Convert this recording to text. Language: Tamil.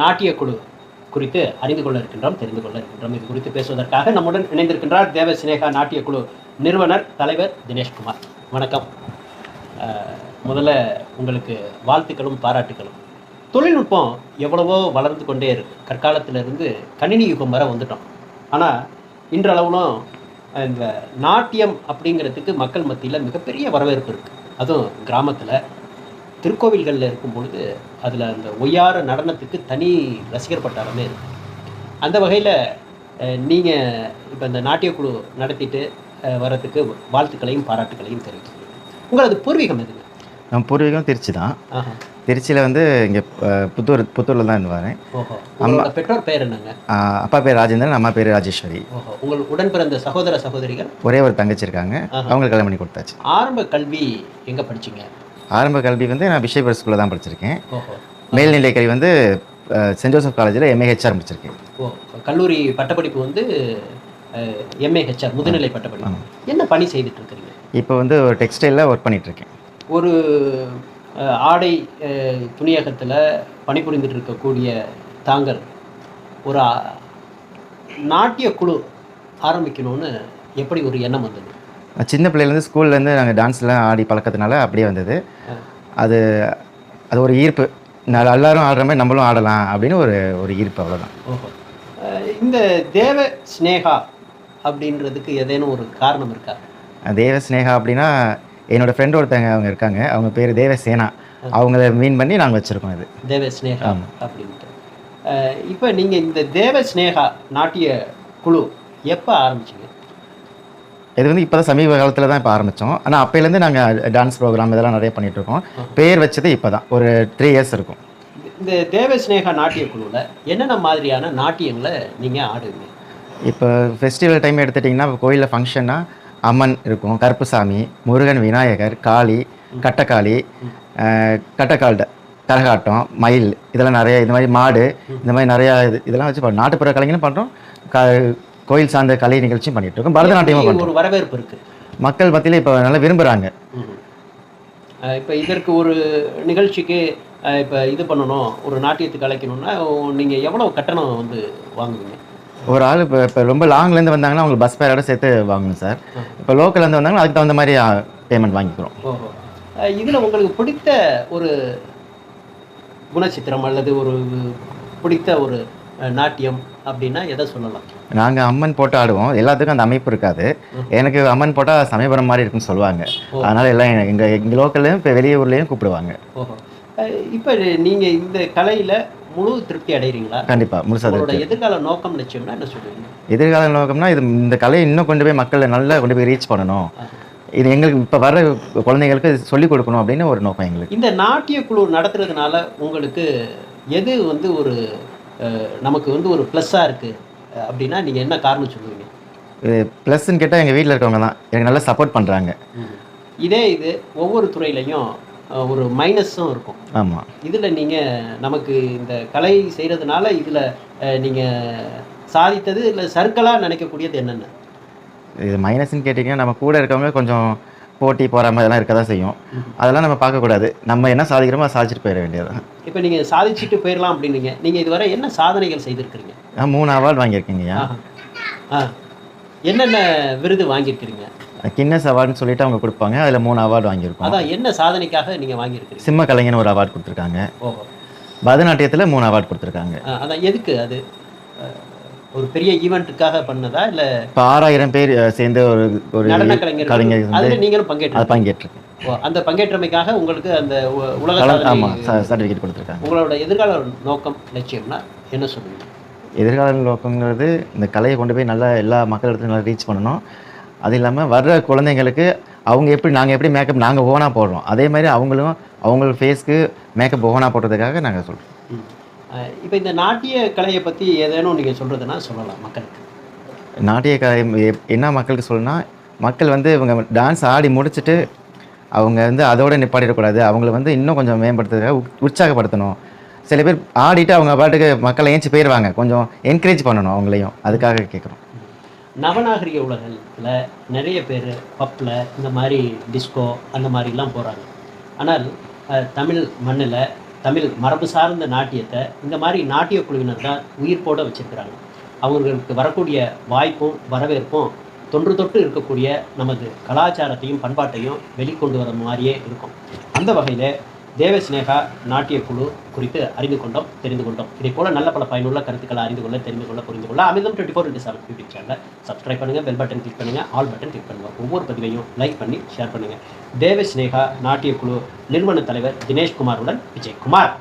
நாட்டியக்குழு குறித்து அறிந்து கொள்ள இருக்கின்றோம் தெரிந்து கொள்ள இருக்கின்றோம். இது குறித்து பேசுவதற்காக நம்முடன் இணைந்திருக்கின்றார் தேவ சினேகா நாட்டிய குழு நிறுவனர் தலைவர் தினேஷ்குமார். வணக்கம். முதல்ல உங்களுக்கு வாழ்த்துக்களும் பாராட்டுகளும் தொழில்நுட்பம் எவ்வளவோ வளர்ந்து கொண்டே இருக்கு. கற்காலத்திலிருந்து கணினி யுகம் வர வந்துட்டோம். ஆனால் இன்றளவிலும் இந்த நாட்டியம் அப்படிங்கிறதுக்கு மக்கள் மத்தியில் மிகப்பெரிய வரவேற்பு இருக்குது அதுவும் கிராமத்தில் திருக்கோவில்களில் இருக்கும் பொழுது அதில் அந்த ஒய்யார நடனத்துக்கு தனி ரசிகர் பட்டாளமே இருக்கு. அந்த வகையில் நீங்கள் இப்போ இந்த நாட்டியக்குழு நடத்திட்டு அஹ், வர்றதுக்கு வாழ்த்துக்களையும் பாராட்டுகளையும் தெரிவிக்கிறீங்க உங்களது பூர்வீகம் எதுங்க? நம்ம பூர்வீகம் திருச்சி தான். திருச்சியில் வந்து இங்கே புத்தூர் புத்தூரில் தான் இருந்து வரேன். ஓஹோ. உங்களோட பெற்றோர் பேர் என்னங்க? அப்பா பேர் ராஜேந்திரன் அம்மா பேர் ராஜேஸ்வரி. ஓஹோ. உங்கள் உடன் பிறந்த சகோதர சகோதரிகள்? ஒரே ஒரு தங்கச்சி இருக்காங்க. அவங்களுக்கு கல்யாணம் பண்ணி கொடுத்தாச்சு. ஆரம்ப கல்வி எங்கே படிச்சீங்க? ஆரம்ப கல்வி வந்து நான் பிஷேபர் ஸ்கூலில் தான் படிச்சிருக்கேன். மேல்நிலை கல்வி வந்து சென்ட் ஜோசப் காலேஜில் எம்ஏஹெச்ஆர் முடிச்சிருக்கேன். ஓ கல்லூரி பட்டப்படிப்பு வந்து எம்ஏஹெச்ஆர் முதுநிலை பட்டப்படிப்பு. என்ன பணி செய்துட்டு இருக்கிறீங்க இப்போ வந்து ஒரு டெக்ஸ்டைலில் ஒர்க் பண்ணிகிட்ருக்கேன் ஒரு ஆடை துணியகத்தில் பணிபுரிந்துட்டு இருக்கக்கூடிய தாங்கள் ஒரு நாட்டிய குழு ஆரம்பிக்கணும்னு எப்படி ஒரு எண்ணம் வந்தது? சின்ன பிள்ளையிலேருந்து ஸ்கூல்லேருந்து நாங்கள் டான்ஸ்லாம் ஆடி பழக்கத்தினால அப்படியே வந்தது. அது அது ஒரு ஈர்ப்பு. நான் எல்லாரும் ஆடுற மாதிரி நம்மளும் ஆடலாம் அப்படின்னு ஒரு ஒரு ஈர்ப்பு அவ்வளோதான் இந்த தேவ ஸ்னேகா அப்படின்றதுக்கு ஏதேனும் ஒரு காரணம் இருக்கா? தேவ ஸ்னேகா அப்படின்னா என்னோட ஃப்ரெண்ட் ஒருத்தங்க அவங்க இருக்காங்க. அவங்க பேர் தேவசேனா அவங்கள மீன் பண்ணி நாங்கள் வச்சுருக்கோம் இது. தேவ ஸ்னேகா அப்படின்ட்டு. இப்போ நீங்கள் இந்த தேவ ஸ்னேகா நாட்டிய குழு எப்போ ஆரம்பிச்சீங்க? இது வந்து இப்போ தான் சமீப காலத்தில் தான் இப்போ ஆரம்பித்தோம் ஆனால் அப்போலேருந்து நாங்கள் டான்ஸ் ப்ரோக்ராம் இதெல்லாம் நிறைய பண்ணிட்டு இருக்கோம். பேர் வச்சது இப்போ தான் ஒரு த்ரீ இயர்ஸ் இருக்கும். இந்த தேவ ஸ்னேகா நாட்டிய குழுவில் என்னென்ன மாதிரியான நாட்டியங்களை நீங்கள் ஆடுவீங்க? இப்போ ஃபெஸ்டிவல் டைம் எடுத்துட்டிங்கன்னா இப்போ கோயிலில் ஃபங்க்ஷன்னா அம்மன் இருக்கும் கருப்புசாமி முருகன் விநாயகர் காளி கட்டக்காளி கட்டக்கால்ட கரகாட்டம் மயில் இதெல்லாம் நிறைய இந்த மாதிரி மாடு இந்த மாதிரி நிறையா இது இதெல்லாம் வச்சு நாட்டுப்புற கலைஞரும் பண்ணுறோம் க கோயில் சார்ந்த கலை நிகழ்ச்சியும் பண்ணிட்டு இருக்கோம். பரதநாட்டியமும் ஒரு வரவேற்பு இருக்கு? மக்கள் மத்தியில் இப்போ நல்லா விரும்புகிறாங்க இப்போ இதற்கு ஒரு நிகழ்ச்சிக்கு இப்போ இது பண்ணணும் ஒரு நாட்டியத்துக்கு அழைக்கணும்னா நீங்கள் எவ்வளோ கட்டணம் வந்து வாங்குவீங்க? ஒரு ஆள் இப்போ இப்போ ரொம்ப லாங்லேருந்து வந்தாங்கன்னா அவங்களுக்கு பஸ் பேரோட சேர்த்து வாங்கணும் சார் இப்போ லோக்கல்லேருந்து வந்தாங்கன்னா அதுக்கு தகுந்த மாதிரி பேமெண்ட் வாங்கிக்கிறோம். இதில் உங்களுக்கு பிடித்த ஒரு குணச்சித்திரம் அல்லது ஒரு பிடித்த ஒரு நாட்டியம் அப்படின்னா எதை சொல்லலாம்? நாங்கள் அம்மன் போட்டு ஆடுவோம். எல்லாத்துக்கும் அந்த அமைப்பு இருக்காது. எனக்கு அம்மன் போட்டால் சமயபுரம் மாதிரி இருக்குன்னு சொல்லுவாங்க. அதனால் எல்லாம் எங்கள் எங்கள் லோக்கல்லையும் இப்போ வெளியூர்லேயும் கூப்பிடுவாங்க. இப்போ நீங்கள் இந்த கலையில் முழு திருப்தி அடைகிறீங்களா கண்டிப்பாக முழுசாக எதிர்கால நோக்கம் நிச்சயம்னா என்ன சொல்லுவீங்க? எதிர்கால நோக்கம்னா இது இந்த கலையை இன்னும் கொண்டு போய் மக்களை நல்லா கொண்டு போய் ரீச் பண்ணணும். இது எங்களுக்கு இப்போ வர குழந்தைங்களுக்கு சொல்லிக் கொடுக்கணும் அப்படின்னு ஒரு நோக்கம் எங்களுக்கு. இந்த நாட்டிய குழு நடத்துறதுனால உங்களுக்கு எது வந்து ஒரு நமக்கு வந்து ஒரு ப்ளஸ்ஸாக இருக்குது அப்படின்னா நீங்கள் என்ன காரணம் சொல்லுவீங்க? இது ப்ளஸ்ன்னு கேட்டால் எங்கள் வீட்டில் இருக்கவங்க தான். எனக்கு நல்லா சப்போர்ட் பண்ணுறாங்க இதே இது ஒவ்வொரு துறையிலையும் ஒரு மைனஸும் இருக்கும். ஆமாம் இதில் நீங்கள் நமக்கு இந்த கலை செய்கிறதுனால இதில் நீங்கள் சாதித்தது இல்லை சர்க்கலாக நினைக்கக்கூடியது என்னென்ன? இது மைனஸ்ன்னு கேட்டிங்கன்னா நம்ம கூட இருக்கவங்க கொஞ்சம் போட்டி போகாமல் இதெல்லாம் இருக்க தான் செய்யும் அதெல்லாம் நம்ம பார்க்கக்கூடாது. நம்ம என்ன சாதிக்கிறோமோ சாதிச்சுட்டு போயிட வேண்டியது இப்போ நீங்கள் சாதிச்சுட்டு போயிடலாம் அப்படின்னீங்க. நீங்கள் இதுவரை என்ன சாதனைகள் செய்திருக்கிறீங்க? நான் மூணு அவார்டு வாங்கியிருக்கீங்கய்யா ஆஹா. ஆ. என்னென்ன விருது வாங்கியிருக்கிறீங்க? கின்னஸ் அவார்டுன்னு சொல்லிட்டு அவங்க கொடுப்பாங்க. அதில் மூணு அவார்டு வாங்கியிருக்கோம். அதான் என்ன சாதனைக்காக நீங்கள் வாங்கியிருக்கிறீங்க? சிம்ம கலைஞன் ஒரு அவார்டு கொடுத்துருக்காங்க. ஓஹோ. பரதநாட்டியத்தில் மூணு அவார்டு கொடுத்துருக்காங்க. அதான் எதுக்கு அது? ஒரு பெரிய ஈவெண்ட்டுக்காக பண்ணதா? இல்லை இப்போ ஆறாயிரம் பேர் சேர்ந்து ஒரு ஒரு நடன கலைஞர் கலைஞர் அதில் நீங்களும் பங்கேற்று பங்கேற்றிருக்கேன். அந்த பங்கேற்றமைக்காக உங்களுக்கு அந்த உலக ஆமாம் சர்டிஃபிகேட் கொடுத்துருக்காங்க. உங்களோட எதிர்கால நோக்கம் லட்சியம்னா என்ன சொல்லுவீங்க? எதிர்கால நோக்கங்கிறது இந்த கலையை கொண்டு போய் நல்லா எல்லா மக்கள் இடத்துல நல்லா ரீச் பண்ணணும். அது இல்லாமல் வர்ற குழந்தைங்களுக்கு அவங்க எப்படி நாங்கள் எப்படி மேக்கப் நாங்கள் ஓனாக போடுறோம். அதே மாதிரி அவங்களும் அவங்க ஃபேஸ்க்கு மேக்கப் ஓனாக போடுறதுக்காக நாங்கள் சொல்கிறோம். இப்போ இந்த நாட்டிய கலையை பற்றி ஏதேனும் நீங்கள் சொல்கிறதுனா சொல்லலாம் மக்களுக்கு. நாட்டிய கலை என்ன மக்களுக்கு சொல்லணும்னா மக்கள் வந்து இவங்க டான்ஸ் ஆடி முடிச்சுட்டு அவங்க வந்து அதோட நிப்பாட்டிடக்கூடாது. அவங்கள வந்து இன்னும் கொஞ்சம் மேம்படுத்துறதுக்காக உற்சாகப்படுத்தணும். சில பேர் ஆடிட்டு அவங்க பாட்டுக்கு மக்களை ஏஞ்சி போயிடுவாங்க கொஞ்சம் என்கரேஜ் பண்ணணும் அவங்களையும். அதுக்காக கேட்குறோம் நவநாகரிக உலகத்தில் நிறைய பேர் பப்பில் இந்த மாதிரி டிஸ்கோ அந்த மாதிரிலாம் போகிறாங்க ஆனால் தமிழ் மண்ணில் தமிழ் மரபு சார்ந்த நாட்டியத்தை இந்த மாதிரி நாட்டிய குழுவினர் தான் போட வச்சிருக்கிறாங்க. அவர்களுக்கு வரக்கூடிய வாய்ப்பும் வரவேற்பும் தொன்று தொட்டு இருக்கக்கூடிய நமது கலாச்சாரத்தையும் பண்பாட்டையும் வெளிக்கொண்டு வர மாதிரியே இருக்கும். அந்த வகையில் தேவஸ்நேகா நாட்டிய குழு குறித்து அறிந்து கொண்டோம் தெரிந்து கொண்டோம். இதை போல நல்ல பல பயனுள்ள கருத்துக்களை அறிந்து கொள்ள தெரிந்து கொள்ள புரிந்து கொள்ள Amirtham twenty four into seven YouTube சேனலை சப்ஸ்கிரைப் பண்ணுங்கள் பெல் பட்டன் கிளிக் பண்ணுங்கள் ஆல் பட்டன் கிளிக் பண்ணுங்கள் ஒவ்வொரு பதிவையும் லைக் பண்ணி ஷேர் பண்ணுங்கள் தேவஸ்நேகா நாட்டிய குழு நிறுவன தலைவர் தினேஷ்குமாருடன் விஜயகுமார்.